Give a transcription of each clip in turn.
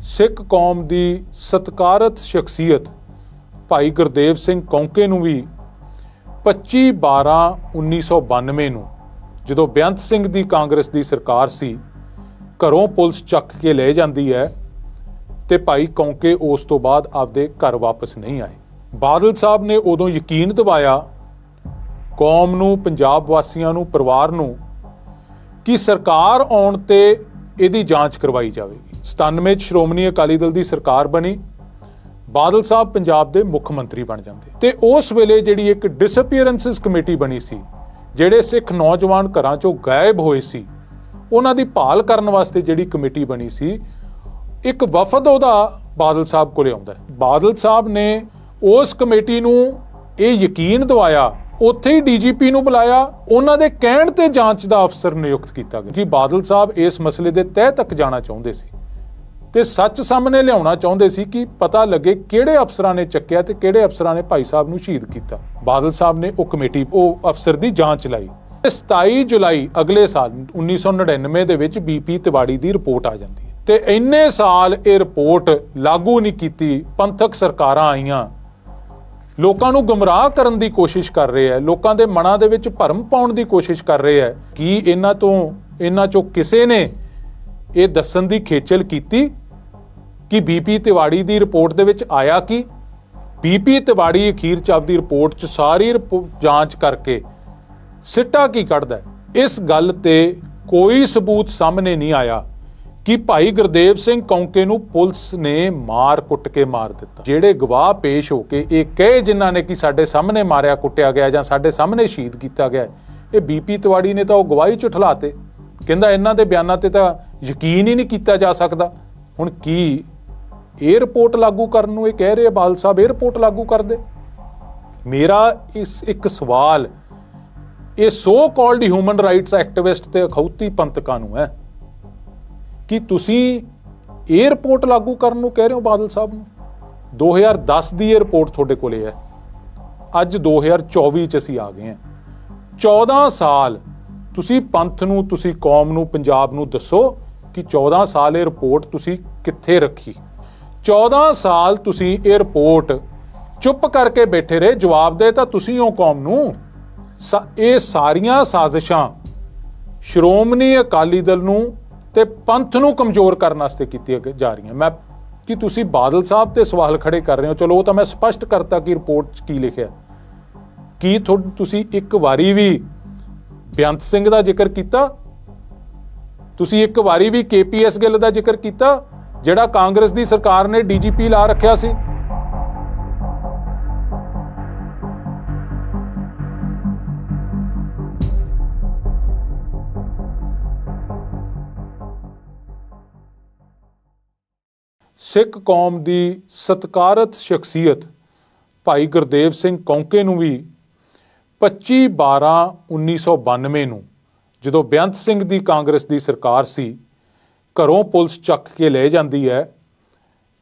ਸਿੱਖ ਕੌਮ ਦੀ ਸਤਕਾਰਤ ਸ਼ਖਸੀਅਤ ਭਾਈ ਗੁਰਦੇਵ ਸਿੰਘ ਕੌਂਕੇ ਨੂੰ ਵੀ 25 12 1992 ਨੂੰ ਜਦੋਂ ਬੇਅੰਤ ਸਿੰਘ ਦੀ ਕਾਂਗਰਸ ਦੀ ਸਰਕਾਰ ਸੀ, ਘਰੋਂ ਪੁਲਿਸ ਚੱਕ ਕੇ ਲੈ ਜਾਂਦੀ ਹੈ ਤੇ ਭਾਈ ਕੌਂਕੇ ਉਸ ਤੋਂ ਬਾਅਦ ਆਪਦੇ ਘਰ ਵਾਪਸ ਨਹੀਂ ਆਏ। ਬਾਦਲ ਸਾਹਿਬ ਨੇ ਉਦੋਂ ਯਕੀਨ ਦਿਵਾਇਆ, ਕੌਮ ਨੂੰ, ਪੰਜਾਬ ਵਾਸੀਆਂ ਨੂੰ, ਪਰਿਵਾਰ ਨੂੰ ਕਿ ਸਰਕਾਰ ਆਉਣ ਤੇ ਇਹਦੀ ਜਾਂਚ ਕਰਵਾਈ ਜਾਵੇਗੀ। 97 ਚ ਸ਼੍ਰੋਮਣੀ ਅਕਾਲੀ ਦਲ ਦੀ ਸਰਕਾਰ ਬਣੀ, ਬਾਦਲ ਸਾਹਿਬ ਪੰਜਾਬ ਦੇ ਮੁੱਖ ਮੰਤਰੀ ਬਣ ਜਾਂਦੇ। ਤੇ ਉਸ ਵੇਲੇ ਜਿਹੜੀ ਇੱਕ ਡਿਸਅਪੀਅਰੈਂਸਸ ਕਮੇਟੀ ਬਣੀ ਸੀ, ਜਿਹੜੇ ਸਿੱਖ ਨੌਜਵਾਨ ਘਰਾਂ ਚੋਂ ਗਾਇਬ ਹੋਏ ਸੀ, ਉਹਨਾਂ ਦੀ ਭਾਲ ਕਰਨ ਵਾਸਤੇ ਜਿਹੜੀ ਕਮੇਟੀ ਬਣੀ ਸੀ, ਇੱਕ ਵਫਦ ਉਹਦਾ ਬਾਦਲ ਸਾਹਿਬ ਕੋਲੇ ਆਉਂਦਾ। ਬਾਦਲ ਸਾਹਿਬ ਨੇ ਉਸ ਕਮੇਟੀ ਨੂੰ ਇਹ ਯਕੀਨ ਦਿਵਾਇਆ, ਉੱਥੇ ਹੀ ਡੀਜੀਪੀ ਨੂੰ ਬੁਲਾਇਆ, ਉਹਨਾਂ ਦੇ ਕਹਿਣ ਤੇ ਜਾਂਚ ਦਾ ਅਫਸਰ ਨਿਯੁਕਤ ਕੀਤਾ ਗਿਆ। ਕਿ ਬਾਦਲ ਸਾਹਿਬ ਇਸ ਮਸਲੇ ਦੇ ਤਹਿ ਤੱਕ ਜਾਣਾ ਚਾਹੁੰਦੇ ਸੀ। ਤੇ ਸੱਚ ਸਾਹਮਣੇ ਲਿਆਉਣਾ ਚਾਹੁੰਦੇ ਸੀ ਕਿ ਪਤਾ ਲੱਗੇ ਕਿਹੜੇ ਅਫਸਰਾਂ ਨੇ ਚੱਕਿਆ ਤੇ ਕਿਹੜੇ ਅਫਸਰਾਂ ਨੇ ਭਾਈ ਸਾਹਿਬ ਨੂੰ ਸ਼ਹੀਦ ਕੀਤਾ। ਬਾਦਲ ਸਾਹਿਬ ਨੇ ਉਹ ਕਮੇਟੀ, ਉਹ ਅਫਸਰ ਦੀ ਜਾਂਚ ਲਾਈ ਤੇ 27 ਜੁਲਾਈ ਅਗਲੇ ਸਾਲ 1999 ਦੇ ਵਿੱਚ ਬੀਪੀ ਤਿਵਾੜੀ ਦੀ ਰਿਪੋਰਟ ਆ ਜਾਂਦੀ ਹੈ। ਤੇ ਇੰਨੇ ਸਾਲ ਇਹ ਰਿਪੋਰਟ ਲਾਗੂ ਨਹੀਂ ਕੀਤੀ, ਪੰਥਕ ਸਰਕਾਰਾਂ ਆਈਆਂ। ਲੋਕਾਂ ਨੂੰ ਗੁੰਮਰਾਹ ਕਰਨ ਦੀ ਕੋਸ਼ਿਸ਼ ਕਰ ਰਹੇ ਹੈ, ਲੋਕਾਂ ਦੇ ਮਨਾਂ ਦੇ ਵਿੱਚ ਭਰਮ ਪਾਉਣ ਦੀ ਕੋਸ਼ਿਸ਼ ਕਰ ਰਹੇ ਹੈ। ਕਿ ਇਹਨਾਂ ਤੋਂ, ਇਹਨਾਂ ਚੋਂ ਕਿਸੇ ਨੇ ਇਹ ਦੱਸਣ ਦੀ ਖੇਚਲ ਕੀਤੀ? ਕਿ ਬੀਪੀ ਤਿਵਾੜੀ ਦੀ ਰਿਪੋਰਟ ਦੇ ਵਿੱਚ ਆਇਆ ਕੀ? ਬੀਪੀ ਤਿਵਾੜੀ ਅਖੀਰ ਚ ਆਪਦੀ ਰਿਪੋਰਟ ਚ ਸਾਰੀ ਰਿਪੋ- ਜਾਂਚ ਕਰਕੇ ਸਿੱਟਾ ਕੀ ਕੱਢਦਾ ਇਸ ਗੱਲ ਤੇ ਕੋਈ ਸਬੂਤ ਸਾਹਮਣੇ ਨਹੀਂ ਆਇਆ ਕਿ ਭਾਈ ਗੁਰਦੇਵ ਸਿੰਘ ਕੌਂਕੇ ਨੂੰ ਪੁਲਿਸ ਨੇ ਮਾਰ ਕੁੱਟ ਕੇ ਮਾਰ ਦਿੱਤਾ। ਜਿਹੜੇ ਗਵਾਹ ਪੇਸ਼ ਹੋ ਕੇ ਇਹ ਕਹੇ ਜਿਨ੍ਹਾਂ ਨੇ ਕਿ ਸਾਡੇ ਸਾਹਮਣੇ ਮਾਰਿਆ, ਕੁੱਟਿਆ ਗਿਆ ਜਾਂ ਸਾਡੇ ਸਾਹਮਣੇ ਸ਼ਹੀਦ ਕੀਤਾ ਗਿਆ, ਇਹ ਬੀਪੀ ਤਿਵਾੜੀ ਨੇ ਤਾਂ ਉਹ ਗਵਾਹੀ ਝੁਠਲਾਤੇ ਕਹਿੰਦਾ ਇਹਨਾਂ ਦੇ ਬਿਆਨਾਂ ਤੇ ਤਾਂ ਯਕੀਨ ਹੀ ਨਹੀਂ ਕੀਤਾ ਜਾ ਸਕਦਾ। ਹੁਣ ਕੀ ਇਹ ਲਾਗੂ ਕਰਨ ਨੂੰ ਇਹ ਕਹਿ ਰਹੇ ਆ ਬਾਲ ਸਾਹਿਬ ਇਹ ਲਾਗੂ ਕਰ ਦੇ ਮੇਰਾ ਇਸ ਇੱਕ ਸਵਾਲ, ਇਹ so called human rights activist ਤੇ ਅਖੌਤੀ ਪੰਥਕਾਂ ਨੂੰ ਹੈ, ਕਿ ਤੁਸੀਂ ਇਹ ਲਾਗੂ ਕਰਨ ਨੂੰ ਕਹਿ ਰਹੇ ਹੋ ਬਾਦਲ ਸਾਹਿਬ ਨੂੰ? 2010 ਦੀ ਇਹ ਰਿਪੋਰਟ ਤੁਹਾਡੇ ਕੋਲੇ ਹੈ। ਅੱਜ 2024 ਚ ਅਸੀਂ ਆ ਗਏ ਹਾਂ। 14 ਸਾਲ ਤੁਸੀਂ ਪੰਥ ਨੂੰ, ਤੁਸੀਂ ਕੌਮ ਨੂੰ, ਪੰਜਾਬ ਨੂੰ ਦੱਸੋ ਕਿ 14 ਸਾਲ ਇਹ ਰਿਪੋਰਟ ਤੁਸੀਂ ਕਿੱਥੇ ਰੱਖੀ? 14 ਸਾਲ ਤੁਸੀਂ ਇਹ ਰਿਪੋਰਟ ਚੁੱਪ ਕਰਕੇ ਬੈਠੇ ਰਹੇ, ਜਵਾਬ ਦੇ ਤਾਂ ਤੁਸੀਂ ਹੋ ਕੌਮ ਨੂੰ। ਸਾ- ਇਹ ਸਾਰੀਆਂ ਸਾਜ਼ਿਸ਼ਾਂ ਸ਼੍ਰੋਮਣੀ ਅਕਾਲੀ ਦਲ ਨੂੰ ਤੇ ਪੰਥ ਨੂੰ ਕਮਜ਼ੋਰ ਕਰਨ ਵਾਸਤੇ ਕੀਤੀਆਂ ਜਾ ਰਹੀਆਂ। ਮੈਂ, ਕਿ ਤੁਸੀਂ ਬਾਦਲ ਸਾਹਿਬ ਤੇ ਸਵਾਲ ਖੜੇ ਕਰ ਰਹੇ ਹੋ? ਚਲੋ, ਉਹ ਤਾਂ ਮੈਂ ਸਪਸ਼ਟ ਕਰਤਾ ਕਿ ਰਿਪੋਰਟ 'ਚ ਕੀ ਲਿਖਿਆ। ਕੀ ਤੁਸੀਂ ਇੱਕ ਵਾਰੀ ਵੀ ਬੇਅੰਤ ਸਿੰਘ ਦਾ ਜ਼ਿਕਰ ਕੀਤਾ? ਤੁਸੀਂ ਇੱਕ ਵਾਰੀ ਵੀ ਕੇਪੀਐਸ ਗਿੱਲ ਦਾ ਜ਼ਿਕਰ ਕੀਤਾ? ਜਿਹੜਾ ਕਾਂਗਰਸ ਦੀ ਸਰਕਾਰ ਨੇ ਡੀਜੀਪੀ ਲਾ ਰੱਖਿਆ ਸੀ। ਸਿੱਖ ਕੌਮ ਦੀ ਸਤਕਾਰਤ ਸ਼ਖਸੀਅਤ ਭਾਈ ਗੁਰਦੇਵ ਸਿੰਘ ਕੌਂਕੇ ਨੂੰ ਵੀ 25 12 1992 ਨੂੰ ਜਦੋਂ ਬੇਅੰਤ ਸਿੰਘ ਦੀ ਕਾਂਗਰਸ ਦੀ ਸਰਕਾਰ ਸੀ ਘਰੋਂ ਪੁਲਿਸ ਚੱਕ ਕੇ ਲੈ ਜਾਂਦੀ ਹੈ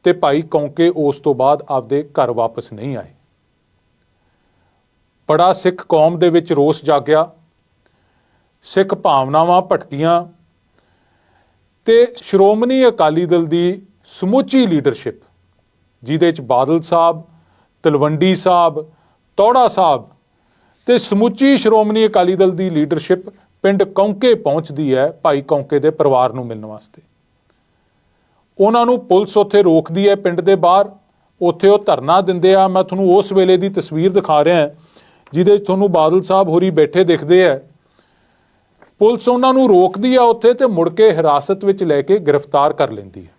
ਤੇ ਭਾਈ ਕੌਂਕੇ ਉਸ ਤੋਂ ਬਾਅਦ ਆਪਦੇ ਘਰ ਵਾਪਸ ਨਹੀਂ ਆਏ। ਬੜਾ ਸਿੱਖ ਕੌਮ ਦੇ ਵਿੱਚ ਰੋਸ ਜਾਗਿਆ। ਸਿੱਖ ਭਾਵਨਾਵਾਂ ਭਟਕੀਆਂ ਤੇ ਸ਼੍ਰੋਮਣੀ ਅਕਾਲੀ ਦਲ ਦੀ ਸਮੁੱਚੀ ਲੀਡਰਸ਼ਿਪ, ਜਿਹਦੇ ਚ ਬਾਦਲ ਸਾਹਿਬ, ਤਲਵੰਡੀ ਸਾਹਿਬ, ਤੌੜਾ ਸਾਹਿਬ ਤੇ ਸਮੁੱਚੀ ਸ਼੍ਰੋਮਣੀ ਅਕਾਲੀ ਦਲ ਦੀ ਲੀਡਰਸ਼ਿਪ ਪਿੰਡ ਕੌਂਕੇ ਪਹੁੰਚਦੀ ਹੈ ਭਾਈ ਕੌਂਕੇ ਦੇ ਪਰਿਵਾਰ ਨੂੰ ਮਿਲਣ ਵਾਸਤੇ। ਉਹਨਾਂ ਨੂੰ ਪੁਲਿਸ ਉੱਥੇ ਰੋਕਦੀ ਹੈ ਪਿੰਡ ਦੇ ਬਾਹਰ। ਉੱਥੇ ਉਹ ਧਰਨਾ ਦਿੰਦੇ ਆ। ਮੈਂ ਤੁਹਾਨੂੰ ਉਸ ਵੇਲੇ ਦੀ ਤਸਵੀਰ ਦਿਖਾ ਰਿਹਾ ਜਿਹਦੇ 'ਚ ਤੁਹਾਨੂੰ ਬਾਦਲ ਸਾਹਿਬ ਹੋਰੀ ਬੈਠੇ ਦਿਖਦੇ ਆ। ਪੁਲਿਸ ਉਹਨਾਂ ਨੂੰ ਰੋਕਦੀ ਆ ਉੱਥੇ ਤੇ ਮੁੜ ਕੇ ਹਿਰਾਸਤ ਵਿੱਚ ਲੈ ਕੇ ਗ੍ਰਿਫਤਾਰ ਕਰ ਲੈਂਦੀ ਹੈ।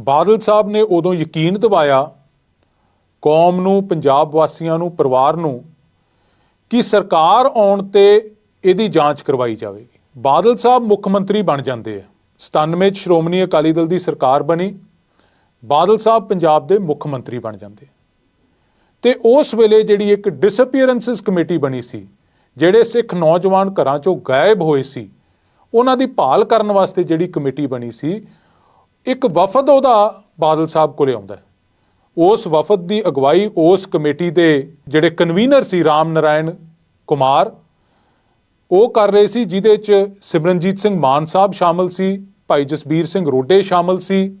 ਬਾਦਲ ਸਾਹਿਬ ਨੇ ਉਦੋਂ ਯਕੀਨ ਦਿਵਾਇਆ, ਕੌਮ ਨੂੰ, ਪੰਜਾਬ ਵਾਸੀਆਂ ਨੂੰ, ਪਰਿਵਾਰ ਨੂੰ ਕਿ ਸਰਕਾਰ ਆਉਣ ਤੇ ਇਹਦੀ ਜਾਂਚ ਕਰਵਾਈ ਜਾਵੇਗੀ। ਬਾਦਲ ਸਾਹਿਬ ਮੁੱਖ ਮੰਤਰੀ ਬਣ ਜਾਂਦੇ ਆ। 97 ਚ ਸ਼੍ਰੋਮਣੀ ਅਕਾਲੀ ਦਲ ਦੀ ਸਰਕਾਰ ਬਣੀ। ਬਾਦਲ ਸਾਹਿਬ ਪੰਜਾਬ ਦੇ ਮੁੱਖ ਮੰਤਰੀ ਬਣ ਜਾਂਦੇ ਤੇ ਉਸ ਵੇਲੇ ਜਿਹੜੀ ਇੱਕ ਡਿਸਅਪੀਅਰੈਂਸਸ ਕਮੇਟੀ ਬਣੀ ਸੀ, ਜਿਹੜੇ ਸਿੱਖ ਨੌਜਵਾਨ ਘਰਾਂ ਚੋਂ ਗਾਇਬ ਹੋਏ ਸੀ, ਉਹਨਾਂ ਦੀ ਭਾਲ ਕਰਨ ਵਾਸਤੇ ਜਿਹੜੀ ਕਮੇਟੀ ਬਣੀ ਸੀ, ਇੱਕ ਵਫਦ ਉਹਦਾ ਬਾਦਲ ਸਾਹਿਬ ਕੋਲੇ ਆਉਂਦਾ ਉਸ ਵਫਦ ਦੀ ਅਗਵਾਈ ਉਸ ਕਮੇਟੀ ਦੇ ਜਿਹੜੇ ਕਨਵੀਨਰ ਸੀ ਰਾਮ ਨਰਾਇਣ ਕੁਮਾਰ, ਉਹ ਕਰ ਰਹੇ ਸੀ, ਜਿਹਦੇ ਚ ਸਿਮਰਨਜੀਤ ਸਿੰਘ ਮਾਨ ਸਾਹਿਬ ਸ਼ਾਮਲ ਸੀ, ਭਾਈ ਜਸਬੀਰ ਸਿੰਘ ਰੋਡੇ ਸ਼ਾਮਲ ਸੀ,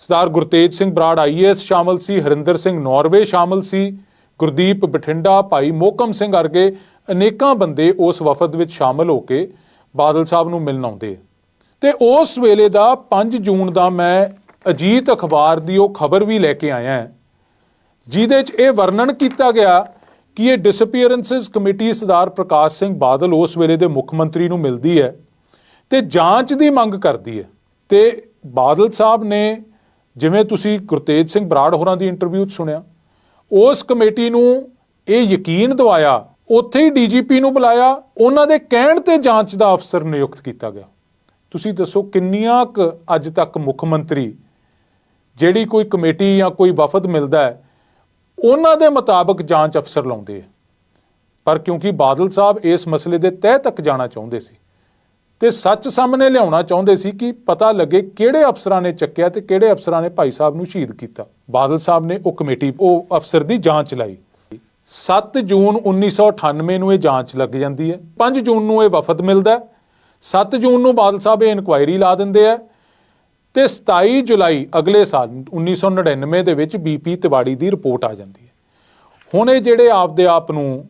ਸਰਦਾਰ ਗੁਰਤੇਜ ਸਿੰਘ ਬਰਾੜ ਆਈਏਐਸ ਸ਼ਾਮਲ ਸੀ, ਹਰਿੰਦਰ ਸਿੰਘ ਨੌਰਵੇ ਸ਼ਾਮਲ ਸੀ, ਗੁਰਦੀਪ ਬਠਿੰਡਾ, ਭਾਈ ਮੋਕਮ ਸਿੰਘ ਵਰਗੇ ਅਨੇਕਾਂ ਬੰਦੇ ਉਸ ਵਫਦ ਵਿੱਚ ਸ਼ਾਮਲ ਹੋ ਕੇ ਬਾਦਲ ਸਾਹਿਬ ਨੂੰ ਮਿਲਣ ਆਉਂਦੇ ਤੇ ਉਸ ਵੇਲੇ ਦਾ 5 ਜੂਨ ਦਾ ਮੈਂ ਅਜੀਤ ਅਖਬਾਰ ਦੀ ਉਹ ਖਬਰ ਵੀ ਲੈ ਕੇ ਆਇਆ ਹੈ, ਜਿਹਦੇ 'ਚ ਇਹ ਵਰਣਨ ਕੀਤਾ ਗਿਆ ਕਿ ਇਹ ਡਿਸਅਪੀਅਰੈਂਸਸ ਕਮੇਟੀ ਸਰਦਾਰ ਪ੍ਰਕਾਸ਼ ਸਿੰਘ ਬਾਦਲ ਉਸ ਵੇਲੇ ਦੇ ਮੁੱਖ ਮੰਤਰੀ ਨੂੰ ਮਿਲਦੀ ਹੈ ਤੇ ਜਾਂਚ ਦੀ ਮੰਗ ਕਰਦੀ ਹੈ। ਤੇ ਬਾਦਲ ਸਾਹਿਬ ਨੇ ਜਿਵੇਂ ਤੁਸੀਂ ਗੁਰਤੇਜ ਸਿੰਘ ਬਰਾੜ ਹੋਰਾਂ ਦੀ ਇੰਟਰਵਿਊ 'ਚ ਸੁਣਿਆ, ਉਸ ਕਮੇਟੀ ਨੂੰ ਇਹ ਯਕੀਨ ਦਿਵਾਇਆ, ਉੱਥੇ ਹੀ ਡੀਜੀਪੀ ਨੂੰ ਬੁਲਾਇਆ, ਉਹਨਾਂ ਦੇ ਕਹਿਣ ਤੇ ਜਾਂਚ ਦਾ ਅਫਸਰ ਨਿਯੁਕਤ ਕੀਤਾ ਗਿਆ। ਤੁਸੀਂ ਦੱਸੋ ਕਿੰਨੀਆਂ ਕੁ ਅੱਜ ਤੱਕ ਮੁੱਖ ਮੰਤਰੀ ਜਿਹੜੀ ਕੋਈ ਕਮੇਟੀ ਜਾਂ ਕੋਈ ਵਫਦ ਮਿਲਦਾ ਹੈ, ਉਹਨਾਂ ਦੇ ਮੁਤਾਬਕ ਜਾਂਚ ਅਫਸਰ ਲਾਉਂਦੇ ਆ। ਪਰ ਕਿਉਂਕਿ ਬਾਦਲ ਸਾਹਿਬ ਇਸ ਮਸਲੇ ਦੇ ਤਹਿ ਤੱਕ ਜਾਣਾ ਚਾਹੁੰਦੇ ਸੀ ਤੇ ਸੱਚ ਸਾਹਮਣੇ ਲਿਆਉਣਾ ਚਾਹੁੰਦੇ ਸੀ ਕਿ ਪਤਾ ਲੱਗੇ ਕਿਹੜੇ ਅਫਸਰਾਂ ਨੇ ਚੱਕਿਆ ਤੇ ਕਿਹੜੇ ਅਫਸਰਾਂ ਨੇ ਭਾਈ ਸਾਹਿਬ ਨੂੰ ਸ਼ਹੀਦ ਕੀਤਾ। ਬਾਦਲ ਸਾਹਿਬ ਨੇ ਉਹ ਕਮੇਟੀ, ਉਹ ਅਫਸਰ ਦੀ ਜਾਂਚ ਲਾਈ। 7 ਜੂਨ 1998 ਨੂੰ ਇਹ ਜਾਂਚ ਲੱਗ ਜਾਂਦੀ ਹੈ। 5 ਜੂਨ ਨੂੰ ਇਹ ਵਫਦ ਮਿਲਦਾ ਹੈ। 7 ਜੂਨ ਨੂੰ ਬਾਦਲ ਸਾਹਿਬ ਇਹ ਇਨਕੁਆਇਰੀ ਲਾ ਦਿੰਦੇ ਆ ਤੇ 27 ਜੁਲਾਈ ਅਗਲੇ ਸਾਲ 1999 ਦੇ ਵਿੱਚ ਬੀਪੀ ਤਿਵਾੜੀ ਦੀ ਰਿਪੋਰਟ ਆ ਜਾਂਦੀ ਹੈ। ਹੁਣ ਇਹ ਜਿਹੜੇ ਆਪਦੇ ਆਪ ਨੂੰ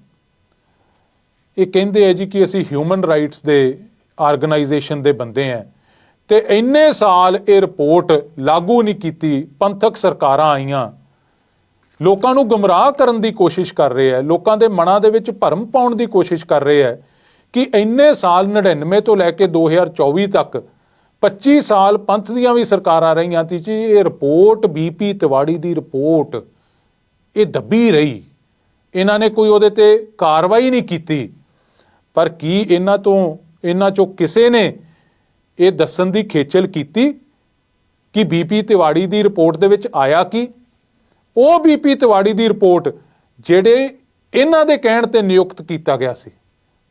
ਇਹ ਕਹਿੰਦੇ ਆ ਜੀ ਕਿ ਅਸੀਂ ਹਿਊਮਨ ਰਾਈਟਸ ਦੇ ਆਰਗੇਨਾਈਜੇਸ਼ਨ ਦੇ ਬੰਦੇ ਆ ਤੇ ਇੰਨੇ ਸਾਲ ਇਹ ਰਿਪੋਰਟ ਲਾਗੂ ਨਹੀਂ ਕੀਤੀ, ਪੰਥਕ ਸਰਕਾਰਾਂ ਆਈਆਂ, ਲੋਕਾਂ ਨੂੰ ਗਮਰਾਹ ਕਰਨ ਦੀ ਕੋਸ਼ਿਸ਼ ਕਰ ਰਹੇ ਆ, ਲੋਕਾਂ ਦੇ ਮਨਾਂ ਦੇ ਵਿੱਚ ਭਰਮ ਪਾਉਣ ਦੀ ਕੋਸ਼ਿਸ਼ ਕਰ ਰਹੇ ਆ ਕਿ ਇੰਨੇ ਸਾਲ 99 ਤੋਂ ਲੈ ਕੇ 2024 ਤੱਕ 25 ਸਾਲ ਪੰਥ ਦੀਆਂ ਵੀ ਸਰਕਾਰਾਂ ਰਹੀਆਂ ਤੀ ਜੀ, ਇਹ ਰਿਪੋਰਟ ਬੀਪੀ ਤਿਵਾੜੀ ਦੀ ਰਿਪੋਰਟ, ਇਹ ਦੱਬੀ ਰਹੀ। ਇਹਨਾਂ ਨੇ ਕੋਈ ਉਹਦੇ ਤੇ ਕਾਰਵਾਈ ਨਹੀਂ ਕੀਤੀ। ਪਰ ਕੀ ਇਹਨਾਂ ਤੋਂ, ਇਹਨਾਂ ਚੋਂ ਕਿਸੇ ਨੇ ਇਹ ਦੱਸਣ ਦੀ ਖੇਚਲ ਕੀਤੀ ਕਿ ਬੀਪੀ ਤਿਵਾੜੀ ਦੀ ਰਿਪੋਰਟ ਦੇ ਵਿੱਚ ਆਇਆ ਕੀ? ਉਹ ਬੀਪੀ ਤਿਵਾੜੀ ਦੀ ਰਿਪੋਰਟ ਜਿਹੜੇ ਇਹਨਾਂ ਦੇ ਕਹਿਣ ਤੇ ਨਿਯੁਕਤ ਕੀਤਾ ਗਿਆ ਸੀ।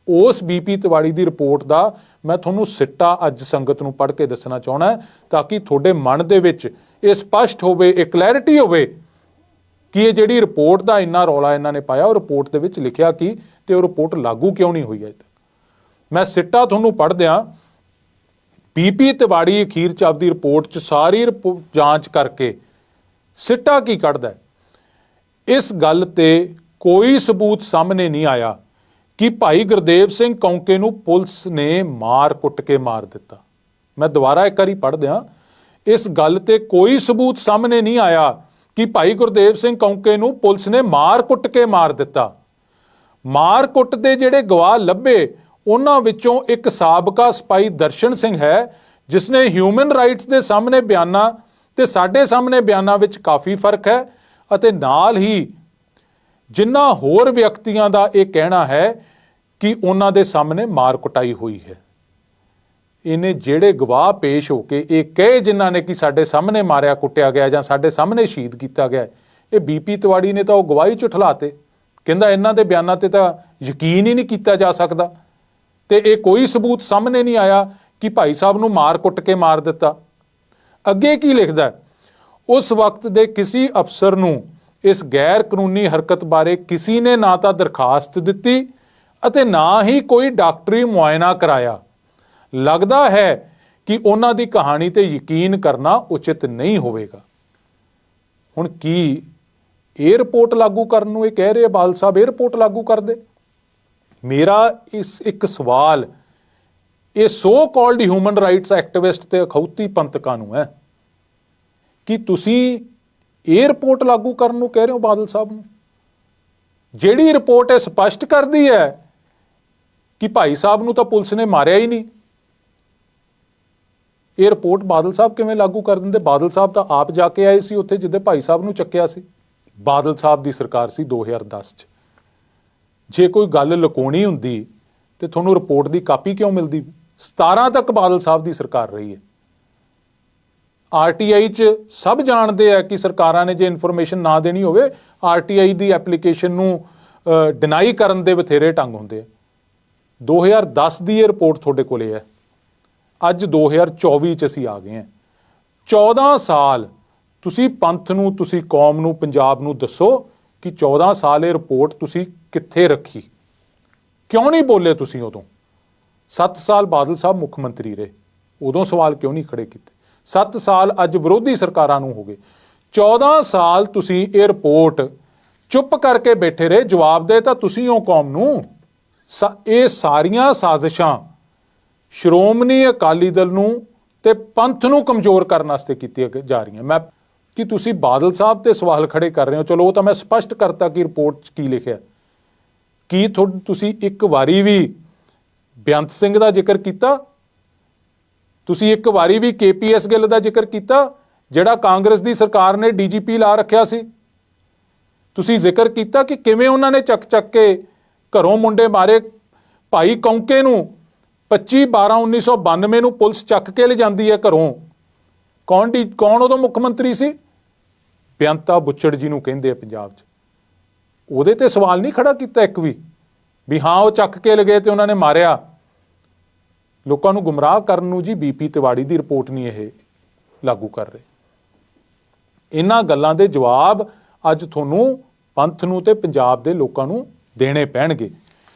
ਉਸ ਬੀਪੀ ਤਿਵਾੜੀ ਦੀ ਰਿਪੋਰਟ ਦਾ ਮੈਂ ਤੁਹਾਨੂੰ ਸਿੱਟਾ ਅੱਜ ਸੰਗਤ ਨੂੰ ਪੜ੍ਹ ਕੇ ਦੱਸਣਾ ਚਾਹਣਾ ਤਾਂ ਕਿ ਤੁਹਾਡੇ ਮਨ ਦੇ ਵਿੱਚ ਇਹ ਸਪਸ਼ਟ ਹੋਵੇ, ਇਹ ਕਲੈਰਿਟੀ ਹੋਵੇ ਕਿ ਇਹ ਜਿਹੜੀ ਰਿਪੋਰਟ ਦਾ ਇੰਨਾ ਰੌਲਾ ਇਹਨਾਂ ਨੇ ਪਾਇਆ, ਉਹ ਰਿਪੋਰਟ ਦੇ ਵਿੱਚ ਲਿਖਿਆ ਕੀ ਤੇ ਉਹ ਰਿਪੋਰਟ ਲਾਗੂ ਕਿਉਂ ਨਹੀਂ ਹੋਈ ਅਜੇ ਤੱਕ। ਮੈਂ ਸਿੱਟਾ ਤੁਹਾਨੂੰ ਪੜ੍ਹ ਦਿਆਂ ਬੀਪੀ ਤਿਵਾੜੀ ਅਖੀਰ ਚ ਆਪਦੀ ਰਿਪੋਰਟ ਚ ਸਾਰੀ ਰਿਪੋ- ਜਾਂਚ ਕਰਕੇ ਸਿੱਟਾ ਕੀ ਕੱਢਦਾ ਇਸ ਗੱਲ ਤੇ ਕੋਈ ਸਬੂਤ ਸਾਹਮਣੇ ਨਹੀਂ ਆਇਆ। ਕਿ ਭਾਈ ਗੁਰਦੇਵ ਸਿੰਘ ਕੌਂਕੇ ਨੂੰ ਪੁਲਿਸ ਨੇ ਮਾਰ ਕੁੱਟ ਕੇ ਮਾਰ ਦਿੱਤਾ। ਮੈਂ ਦੁਬਾਰਾ ਇੱਕ ਵਾਰੀ ਪੜ੍ਹ ਦਿਆਂ। ਇਸ ਗੱਲ ਤੇ ਕੋਈ ਸਬੂਤ ਸਾਹਮਣੇ ਨਹੀਂ ਆਇਆ ਕਿ ਭਾਈ ਗੁਰਦੇਵ ਸਿੰਘ ਕੌਂਕੇ ਨੂੰ ਪੁਲਿਸ ਨੇ ਮਾਰ ਕੁੱਟ ਕੇ ਮਾਰ ਦਿੱਤਾ। ਮਾਰ ਕੁੱਟ ਦੇ ਜਿਹੜੇ ਗਵਾਹ ਲੱਭੇ, ਉਹਨਾਂ ਵਿੱਚੋਂ ਇੱਕ ਸਾਬਕਾ ਸਿਪਾਹੀ ਦਰਸ਼ਨ ਸਿੰਘ ਹੈ ਜਿਸ ਨੇ ਹਿਊਮਨ ਰਾਈਟਸ ਦੇ ਸਾਹਮਣੇ ਬਿਆਨਾਂ ਤੇ ਸਾਡੇ ਸਾਹਮਣੇ ਬਿਆਨਾਂ ਵਿੱਚ ਕਾਫੀ ਫ਼ਰਕ ਹੈ ਅਤੇ ਨਾਲ ਹੀ ਜਿਨ੍ਹਾਂ ਹੋਰ ਵਿਅਕਤੀਆਂ ਦਾ ਇਹ ਕਹਿਣਾ ਹੈ ਕਿ ਉਹਨਾਂ ਦੇ ਸਾਹਮਣੇ ਮਾਰ ਕੁਟਾਈ ਹੋਈ ਹੈ। ਇਹਨੇ ਜਿਹੜੇ ਗਵਾਹ ਪੇਸ਼ ਹੋ ਕੇ ਇਹ ਕਹੇ ਜਿਨ੍ਹਾਂ ਨੇ ਕਿ ਸਾਡੇ ਸਾਹਮਣੇ ਮਾਰਿਆ ਕੁੱਟਿਆ ਗਿਆ ਜਾਂ ਸਾਡੇ ਸਾਹਮਣੇ ਸ਼ਹੀਦ ਕੀਤਾ ਗਿਆ ਹੈ, ਇਹ ਬੀਪੀ ਤਿਵਾੜੀ ਨੇ ਤਾਂ ਉਹ ਗਵਾਹੀ ਚ ਕਹਿੰਦਾ ਇਹਨਾਂ ਦੇ ਬਿਆਨਾਂ ਤੇ ਤਾਂ ਯਕੀਨ ਹੀ ਨਹੀਂ ਕੀਤਾ ਜਾ ਸਕਦਾ। ਤੇ ਇਹ ਕੋਈ ਸਬੂਤ ਸਾਹਮਣੇ ਨਹੀਂ ਆਇਆ ਕਿ ਭਾਈ ਸਾਹਿਬ ਨੂੰ ਮਾਰ ਕੁੱਟ ਕੇ ਮਾਰ ਦਿੱਤਾ। ਅੱਗੇ ਕੀ ਲਿਖਦਾ ਉਸ ਵਕਤ ਦੇ ਕਿਸੇ ਅਫਸਰ ਨੂੰ ਇਸ ਗੈਰ ਕਾਨੂੰਨੀ ਹਰਕਤ ਬਾਰੇ ਕਿਸੇ ਨੇ ਨਾ ਤਾਂ ਦਰਖਾਸਤ ਦਿੱਤੀ ਅਤੇ ਨਾ ਹੀ ਕੋਈ ਡਾਕਟਰੀ ਮੁਆਇਨਾ ਕਰਾਇਆ। ਲੱਗਦਾ ਹੈ ਕਿ ਉਹਨਾਂ ਦੀ ਕਹਾਣੀ ਤੇ ਯਕੀਨ ਕਰਨਾ ਉਚਿਤ ਨਹੀਂ ਹੋਵੇਗਾ। ਹੁਣ ਕੀ ਇਹ ਲਾਗੂ ਕਰਨ ਨੂੰ ਇਹ ਕਹਿ ਰਹੇ ਬਾਲ ਸਾਹਿਬ ਇਹ ਲਾਗੂ ਕਰ ਦੇ ਮੇਰਾ ਇਸ ਇੱਕ ਸਵਾਲ, ਇਹ so called human rights activist ਤੇ ਅਖੌਤੀ ਪੰਥਕਾਂ ਨੂੰ ਹੈ ਕਿ ਤੁਸੀਂ ਇਹ ਰਿਪੋਰਟ ਲਾਗੂ ਕਰਨ ਨੂੰ ਕਹਿ ਰਹੇ ਹੋ ਬਾਦਲ ਸਾਹਿਬ ਨੂੰ? ਜਿਹੜੀ ਰਿਪੋਰਟ ਇਹ ਸਪਸ਼ਟ ਕਰਦੀ ਹੈ ਕਿ ਭਾਈ ਸਾਹਿਬ ਨੂੰ ਤਾਂ ਪੁਲਿਸ ਨੇ ਮਾਰਿਆ ਹੀ ਨਹੀਂ। ਇਹ ਰਿਪੋਰਟ ਬਾਦਲ ਸਾਹਿਬ ਕਿਵੇਂ ਲਾਗੂ ਕਰ ਦਿੰਦੇ? ਬਾਦਲ ਸਾਹਿਬ ਤਾਂ ਆਪ ਜਾ ਕੇ ਆਏ ਸੀ ਉੱਥੇ ਜਿੱਦੇ ਭਾਈ ਸਾਹਿਬ ਨੂੰ ਚੱਕਿਆ ਸੀ। ਬਾਦਲ ਸਾਹਿਬ ਦੀ ਸਰਕਾਰ ਸੀ 2010 ਚ। ਜੇ ਕੋਈ ਗੱਲ ਲੁਕਾਉਣੀ ਹੁੰਦੀ ਤੇ ਤੁਹਾਨੂੰ ਰਿਪੋਰਟ ਦੀ ਕਾਪੀ ਕਿਉਂ ਮਿਲਦੀ? 17 ਤੱਕ ਬਾਦਲ ਸਾਹਿਬ ਦੀ ਸਰਕਾਰ ਰਹੀ ਹੈ। ਆਰਟੀਆਈ ਚ ਸਭ ਜਾਣਦੇ ਆ ਕਿ ਸਰਕਾਰਾਂ ਨੇ ਜੇ ਇਨਫੋਰਮੇਸ਼ਨ ਨਾ ਦੇਣੀ ਹੋਵੇ ਆਰਟੀਆਈ ਦੀ ਐਪਲੀਕੇਸ਼ਨ ਨੂੰ ਡਿਨਾਈ ਕਰਨ ਦੇ ਬਥੇਰੇ ਢੰਗ ਹੁੰਦੇ ਆ। 2010 ਦੀ ਇਹ ਰਿਪੋਰਟ ਤੁਹਾਡੇ ਕੋਲੇ ਹੈ। ਅੱਜ 2024 ਚ ਅਸੀਂ ਆ ਗਏ ਹਾਂ। 14 ਸਾਲ ਤੁਸੀਂ ਪੰਥ ਨੂੰ, ਤੁਸੀਂ ਕੌਮ ਨੂੰ, ਪੰਜਾਬ ਨੂੰ ਦੱਸੋ ਕਿ 14 ਸਾਲ ਇਹ ਰਿਪੋਰਟ ਤੁਸੀਂ ਕਿੱਥੇ ਰੱਖੀ। ਕਿਉਂ ਨਹੀਂ ਬੋਲੇ ਤੁਸੀਂ ਉਦੋਂ? 7 ਸਾਲ ਬਾਦਲ ਸਾਹਿਬ ਮੁੱਖ ਮੰਤਰੀ ਰਹੇ। ਉਦੋਂ ਸਵਾਲ ਕਿਉਂ ਨਹੀਂ ਖੜੇ ਕੀਤੇ? 7 ਸਾਲ ਅੱਜ ਵਿਰੋਧੀ ਸਰਕਾਰਾਂ ਨੂੰ ਹੋ ਗਏ। 14 ਸਾਲ ਤੁਸੀਂ ਇਹ ਰਿਪੋਰਟ ਚੁੱਪ ਕਰਕੇ ਬੈਠੇ ਰਹੇ, ਜਵਾਬ ਦੇ ਤਾਂ ਤੁਸੀਂ ਹੋ ਕੌਮ ਨੂੰ। ਸਾ- ਇਹ ਸਾਰੀਆਂ ਸਾਜ਼ਿਸ਼ਾਂ ਸ਼੍ਰੋਮਣੀ ਅਕਾਲੀ ਦਲ ਨੂੰ ਤੇ ਪੰਥ ਨੂੰ ਕਮਜ਼ੋਰ ਕਰਨ ਵਾਸਤੇ ਕੀਤੀਆਂ ਜਾ ਰਹੀਆਂ। ਮੈਂ, ਕਿ ਤੁਸੀਂ ਬਾਦਲ ਸਾਹਿਬ ਤੇ ਸਵਾਲ ਖੜੇ ਕਰ ਰਹੇ ਹੋ? ਚਲੋ, ਉਹ ਤਾਂ ਮੈਂ ਸਪਸ਼ਟ ਕਰਤਾ ਕਿ ਰਿਪੋਰਟ 'ਚ ਕੀ ਲਿਖਿਆ ਕੀ ਤੁਸੀਂ ਇੱਕ ਵਾਰੀ ਵੀ ਬੇਅੰਤ ਸਿੰਘ ਦਾ ਜ਼ਿਕਰ ਕੀਤਾ? ਤੁਸੀਂ ਇੱਕ ਵਾਰੀ ਵੀ ਕੇਪੀਐਸ ਗਿੱਲ ਦਾ ਜ਼ਿਕਰ ਕੀਤਾ, ਜਿਹੜਾ ਕਾਂਗਰਸ ਦੀ ਸਰਕਾਰ ਨੇ ਡੀਜੀਪੀ ਲਾ ਰੱਖਿਆ ਸੀ? ਤੁਸੀਂ ਜ਼ਿਕਰ ਕੀਤਾ ਕਿ ਕਿਵੇਂ ਉਹਨਾਂ ਨੇ ਚੱਕ ਚੱਕ ਕੇ ਘਰੋਂ ਮੁੰਡੇ ਮਾਰੇ? ਭਾਈ ਕੌਂਕੇ ਨੂੰ 25 12 1992 ਨੂੰ ਪੁਲਿਸ ਚੱਕ ਕੇ ਲਿਜਾਂਦੀ ਹੈ ਘਰੋਂ। ਕੌਣ ਡੀ, ਕੌਣ ਉਦੋਂ ਮੁੱਖ ਮੰਤਰੀ ਸੀ? ਬੇਅੰਤਾ ਬੁੱਚੜ ਜੀ ਨੂੰ ਕਹਿੰਦੇ ਆ ਪੰਜਾਬ 'ਚ। ਉਹਦੇ ਤੇ ਸਵਾਲ ਨਹੀਂ ਖੜਾ ਕੀਤਾ ਇੱਕ ਵੀ ਵੀ ਹਾਂ ਉਹ ਚੱਕ ਕੇ ਲਗੇ ਤੇ ਉਹਨਾਂ ਨੇ ਮਾਰਿਆ। ਲੋਕਾਂ ਨੂੰ ਗੁੰਮਰਾਹ ਕਰਨ ਨੂੰ ਜੀ ਬੀਪੀ ਤਿਵਾੜੀ ਦੀ ਰਿਪੋਰਟ ਨਹੀਂ ਇਹ ਲਾਗੂ ਕਰ ਰਹੇ। ਇਹਨਾਂ ਗੱਲਾਂ ਦੇ ਜਵਾਬ ਅੱਜ ਤੁਹਾਨੂੰ ਪੰਥ ਨੂੰ ਤੇ ਪੰਜਾਬ ਦੇ ਲੋਕਾਂ ਨੂੰ ਦੇਣੇ ਪੈਣਗੇ।